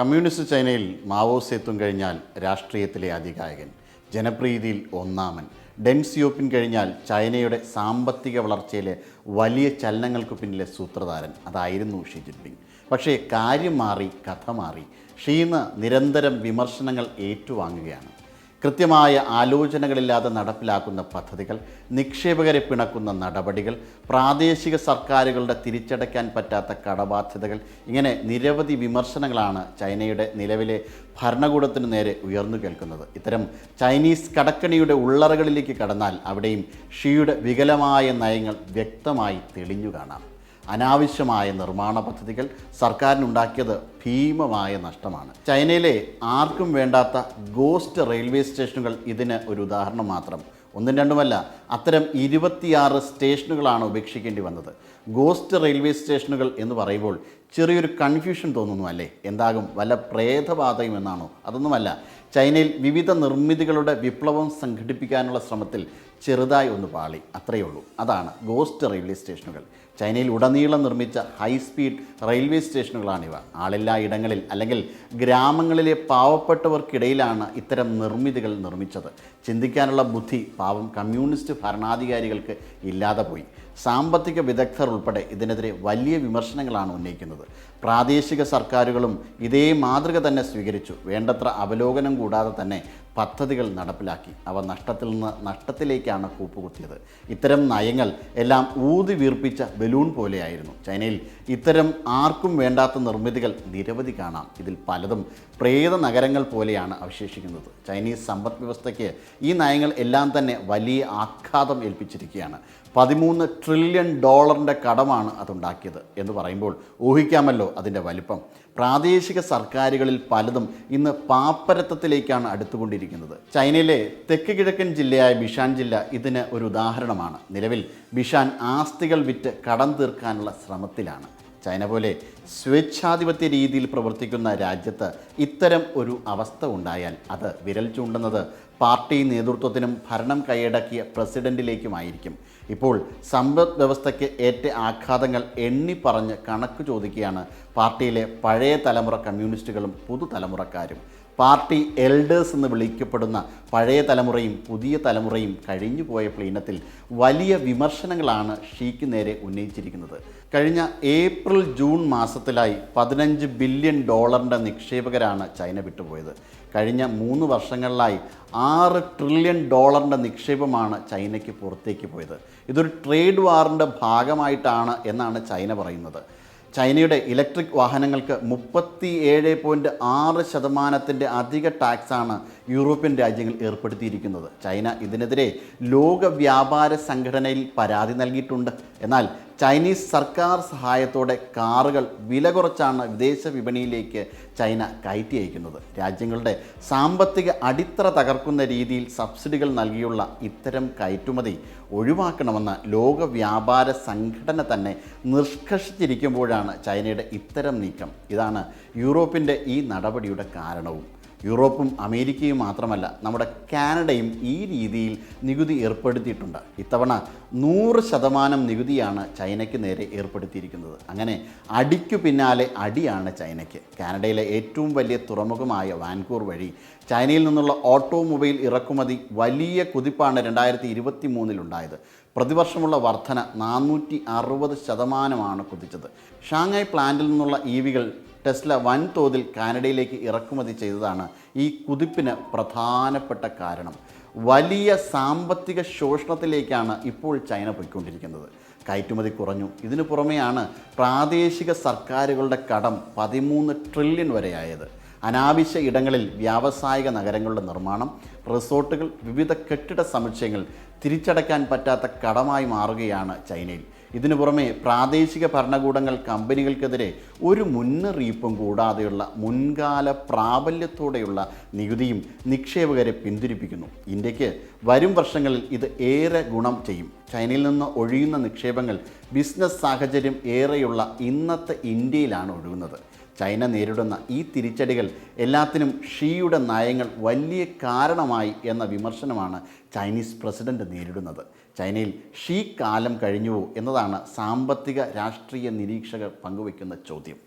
Communist ചൈനയിൽ Mao സേത്തും കഴിഞ്ഞാൽ രാഷ്ട്രീയത്തിലെ അധികായകൻ ജനപ്രീതിയിൽ ഒന്നാമൻ. ഡെൻ സിയോപ്പിൻ കഴിഞ്ഞാൽ ചൈനയുടെ സാമ്പത്തിക വളർച്ചയിലെ വലിയ ചലനങ്ങൾക്ക് പിന്നിലെ സൂത്രധാരൻ. അതായിരുന്നു ഷി ജിൻപിങ്. പക്ഷേ കാര്യം മാറി കഥ മാറി. ഷീന്ന് നിരന്തരം വിമർശനങ്ങൾ ഏറ്റുവാങ്ങുകയാണ്. കൃത്യമായ ആലോചനകളില്ലാതെ നടപ്പിലാക്കുന്ന പദ്ധതികൾ നിക്ഷേപകരെ പിണക്കുന്ന നടപടികൾ പ്രാദേശിക സർക്കാരുകളുടെ തിരിച്ചടയ്ക്കാൻ പറ്റാത്ത കടബാധ്യതകൾ ഇങ്ങനെ നിരവധി വിമർശനങ്ങളാണ് ചൈനയുടെ നിലവിലെ ഭരണകൂടത്തിനു നേരെ ഉയർന്നു കേൾക്കുന്നത്. ഇത്തരം ചൈനീസ് കടക്കണിയുടെ ഉള്ളറകളിലേക്ക് കടന്നാൽ അവിടെയും ഷിയുടെ വികലമായ നയങ്ങൾ വ്യക്തമായി തെളിഞ്ഞു കാണാം. അനാവശ്യമായ നിർമ്മാണ പദ്ധതികൾ സർക്കാരിനുണ്ടാക്കിയത് ഭീമമായ നഷ്ടമാണ്. ചൈനയിലെ ആർക്കും വേണ്ടാത്ത ഗോസ്റ്റ് റെയിൽവേ സ്റ്റേഷനുകൾ ഇതിന് ഒരു ഉദാഹരണം മാത്രം. ഒന്നും രണ്ടുമല്ല അത്തരം ഇരുപത്തിയാറ് സ്റ്റേഷനുകളാണ് ഉപേക്ഷിക്കേണ്ടി വന്നത്. ഗോസ്റ്റ് റെയിൽവേ സ്റ്റേഷനുകൾ എന്ന് പറയുമ്പോൾ ചെറിയൊരു കൺഫ്യൂഷൻ തോന്നുന്നു അല്ലേ എന്താകും? വല്ല പ്രേതബാധയും എന്നാണോ? അതൊന്നുമല്ല. ചൈനയിൽ വിവിധ നിർമ്മിതികളുടെ വിപ്ലവം സംഘടിപ്പിക്കാനുള്ള ശ്രമത്തിൽ ചെറുതായി ഒന്ന് പാളി. അത്രയേ ഉള്ളൂ. അതാണ് ഗോസ്റ്റ് റെയിൽവേ സ്റ്റേഷനുകൾ. ചൈനയിൽ ഉടനീളം നിർമ്മിച്ച ഹൈസ്പീഡ് റെയിൽവേ സ്റ്റേഷനുകളാണിവ. ആളില്ലാ ഇടങ്ങളിൽ അല്ലെങ്കിൽ ഗ്രാമങ്ങളിലെ പാവപ്പെട്ടവർക്കിടയിലാണ് ഇത്തരം നിർമ്മിതികൾ നിർമ്മിച്ചത്. ചിന്തിക്കാനുള്ള ബുദ്ധി പാവം കമ്മ്യൂണിസ്റ്റ് ഭരണാധികാരികൾക്ക് ഇല്ലാതെ പോയി. സാമ്പത്തിക വിദഗ്ധർ ഉൾപ്പെടെ ഇതിനെതിരെ വലിയ വിമർശനങ്ങളാണ് ഉന്നയിക്കുന്നത്. പ്രാദേശിക സർക്കാരുകളും ഇതേ മാതൃക തന്നെ സ്വീകരിച്ചു. വേണ്ടത്ര അവലോകനം കൂടാതെ തന്നെ പദ്ധതികൾ നടപ്പിലാക്കി. അവ നഷ്ടത്തിൽ നിന്ന് നഷ്ടത്തിലേക്കാണ് കൂപ്പുകുത്തിയത്. ഇത്തരം നയങ്ങൾ എല്ലാം ഊതി വീർപ്പിച്ച ബലൂൺ പോലെയായിരുന്നു. ചൈനയിൽ ഇത്തരം ആർക്കും വേണ്ടാത്ത നിർമ്മിതികൾ നിരവധി കാണാം. ഇതിൽ പലതും പ്രേത നഗരങ്ങൾ പോലെയാണ് അവശേഷിക്കുന്നത്. ചൈനീസ് സമ്പദ് വ്യവസ്ഥയ്ക്ക് ഈ നയങ്ങൾ എല്ലാം തന്നെ വലിയ ആഘാതം ഏൽപ്പിച്ചിരിക്കുകയാണ്. പതിമൂന്ന് ട്രില്യൺ ഡോളറിന്റെ കടമാണ് അതുണ്ടാക്കിയത് എന്ന് പറയുമ്പോൾ ഊഹിക്കാമല്ലോ അതിന്റെ വലിപ്പം. പ്രാദേശിക സർക്കാരുകളിൽ പലതും ഇന്ന് പാപ്പരത്തത്തിലേക്കാണ് അടുത്തുകൊണ്ടിരിക്കുന്നത്. ചൈനയിലെ തെക്ക് കിഴക്കൻ ജില്ലയായ ബിഷാൻ ജില്ല ഇതിന് ഒരു ഉദാഹരണമാണ്. നിലവിൽ ബിഷാൻ ആസ്തികൾ വിറ്റ് കടം തീർക്കാനുള്ള ശ്രമത്തിലാണ്. ചൈന പോലെ സ്വേച്ഛാധിപത്യ രീതിയിൽ പ്രവർത്തിക്കുന്ന രാജ്യത്ത് ഇത്തരം ഒരു അവസ്ഥ ഉണ്ടായാൽ അത് വിരൽ ചൂണ്ടുന്നത് പാർട്ടി നേതൃത്വത്തിനും ഭരണം കൈയടക്കിയ പ്രസിഡന്റിലേക്കുമായിരിക്കും. ഇപ്പോൾ സമ്പദ് വ്യവസ്ഥയ്ക്ക് ഏറ്റ ആഘാതങ്ങൾ എണ്ണി പറഞ്ഞ് കണക്ക് ചോദിക്കുകയാണ് പാർട്ടിയിലെ പഴയ തലമുറ കമ്മ്യൂണിസ്റ്റുകളും പുതുതലമുറക്കാരും. പാർട്ടി എൽഡേഴ്സ് എന്ന് വിളിക്കപ്പെടുന്ന പഴയ തലമുറയും പുതിയ തലമുറയും കഴിഞ്ഞു പോയ പ്ലീനത്തിൽ വലിയ വിമർശനങ്ങളാണ് ഷീക്ക് നേരെ ഉന്നയിച്ചിരിക്കുന്നത്. കഴിഞ്ഞ ഏപ്രിൽ ജൂൺ മാസത്തിലായി പതിനഞ്ച് ബില്യൺ ഡോളറിന്റെ നിക്ഷേപകരാണ് ചൈന വിട്ടുപോയത്. കഴിഞ്ഞ മൂന്ന് വർഷങ്ങളിലായി ആറ് ട്രില്യൺ ഡോളറിന്റെ നിക്ഷേപമാണ് ചൈനയ്ക്ക് പുറത്തേക്ക് പോയത്. ഇതൊരു ട്രേഡ് വാറിന്റെ ഭാഗമായിട്ടാണ് എന്നാണ് ചൈന പറയുന്നത്. ചൈനയുടെ ഇലക്ട്രിക് വാഹനങ്ങൾക്ക് മുപ്പത്തി ഏഴ് പോയിന്റ് ആറ് ശതമാനത്തിന്റെ അധിക ടാക്സാണ് യൂറോപ്യൻ രാജ്യങ്ങൾ ഏർപ്പെടുത്തിയിരിക്കുന്നത്. ചൈന ഇതിനെതിരെ ലോക വ്യാപാര സംഘടനയിൽ പരാതി നൽകിയിട്ടുണ്ട്. എന്നാൽ ചൈനീസ് സർക്കാർ സഹായത്തോടെ കാറുകൾ വില കുറച്ചാണ് വിദേശ വിപണിയിലേക്ക് ചൈന കയറ്റി അയക്കുന്നത്. രാജ്യങ്ങളുടെ സാമ്പത്തിക അടിത്തറ തകർക്കുന്ന രീതിയിൽ സബ്സിഡികൾ നൽകിയുള്ള ഇത്തരം കയറ്റുമതി ഒഴിവാക്കണമെന്ന് ലോക വ്യാപാര സംഘടന തന്നെ നിഷ്കർഷിച്ചിരിക്കുമ്പോഴാണ് ചൈനയുടെ ഇത്തരം നീക്കം. ഇതാണ് യൂറോപ്പിന്റെ ഈ നടപടിയുടെ കാരണവും. യൂറോപ്പും അമേരിക്കയും മാത്രമല്ല നമ്മുടെ കാനഡയും ഈ രീതിയിൽ നികുതി ഏർപ്പെടുത്തിയിട്ടുണ്ട്. ഇത്തവണ നൂറ് ശതമാനം നികുതിയാണ് ചൈനയ്ക്ക് നേരെ ഏർപ്പെടുത്തിയിരിക്കുന്നത്. അങ്ങനെ അടിക്കു പിന്നാലെ അടിയാണ് ചൈനയ്ക്ക്. കാനഡയിലെ ഏറ്റവും വലിയ തുറമുഖമായ വാൻകൂർ വഴി ചൈനയിൽ നിന്നുള്ള ഓട്ടോമൊബൈൽ ഇറക്കുമതി വലിയ കുതിപ്പാണ് രണ്ടായിരത്തി ഇരുപത്തി മൂന്നിലുണ്ടായത് പ്രതിവർഷമുള്ള വർധന നാനൂറ്റി അറുപത് ശതമാനമാണ് കുതിച്ചത്. ഷാങ്ങായ് പ്ലാന്റിൽ നിന്നുള്ള ഇ വികൾ ടെസ്ല വൻതോതിൽ കാനഡയിലേക്ക് ഇറക്കുമതി ചെയ്തതാണ് ഈ കുതിപ്പിന് പ്രധാനപ്പെട്ട കാരണം. വലിയ സാമ്പത്തിക ശോഷണത്തിലേക്കാണ് ഇപ്പോൾ ചൈന പോയിക്കൊണ്ടിരിക്കുന്നത്. കയറ്റുമതി കുറഞ്ഞു. ഇതിനു പുറമെയാണ് പ്രാദേശിക സർക്കാരുകളുടെ കടം പതിമൂന്ന് ട്രില്യൺ വരെയായത്. അനാവശ്യ ഇടങ്ങളിൽ വ്യാവസായിക നഗരങ്ങളുടെ നിർമ്മാണം റിസോർട്ടുകൾ വിവിധ കെട്ടിട സമുച്ചയങ്ങൾ തിരിച്ചടയ്ക്കാൻ പറ്റാത്ത കടമായി മാറുകയാണ് ചൈനയിൽ. ഇതിനു പുറമെ പ്രാദേശിക ഭരണകൂടങ്ങൾ കമ്പനികൾക്കെതിരെ ഒരു മുന്നറിയിപ്പും കൂടാതെയുള്ള മുൻകാല പ്രാബല്യത്തോടെയുള്ള നികുതിയും നിക്ഷേപകരെ പിന്തിരിപ്പിക്കുന്നു. ഇന്ത്യയ്ക്ക് വരും വർഷങ്ങളിൽ ഇത് ഏറെ ഗുണം ചെയ്യും. ചൈനയിൽ നിന്ന് ഒഴിയുന്ന നിക്ഷേപങ്ങൾ ബിസിനസ് സാഹചര്യം ഏറെയുള്ള ഇന്നത്തെ ഇന്ത്യയിലാണ് ഒഴുകുന്നത്. ചൈന നേരിടുന്ന ഈ തിരിച്ചടികൾ എല്ലാത്തിനും ഷീയുടെ നയങ്ങൾ വലിയ കാരണമായി എന്ന വിമർശനമാണ് ചൈനീസ് പ്രസിഡന്റ് നേരിടുന്നത്. ചൈനയിൽ ഷീ കാലം കഴിഞ്ഞുവോ എന്നതാണ് സാമ്പത്തിക രാഷ്ട്രീയ നിരീക്ഷകർ പങ്കുവയ്ക്കുന്ന ചോദ്യം.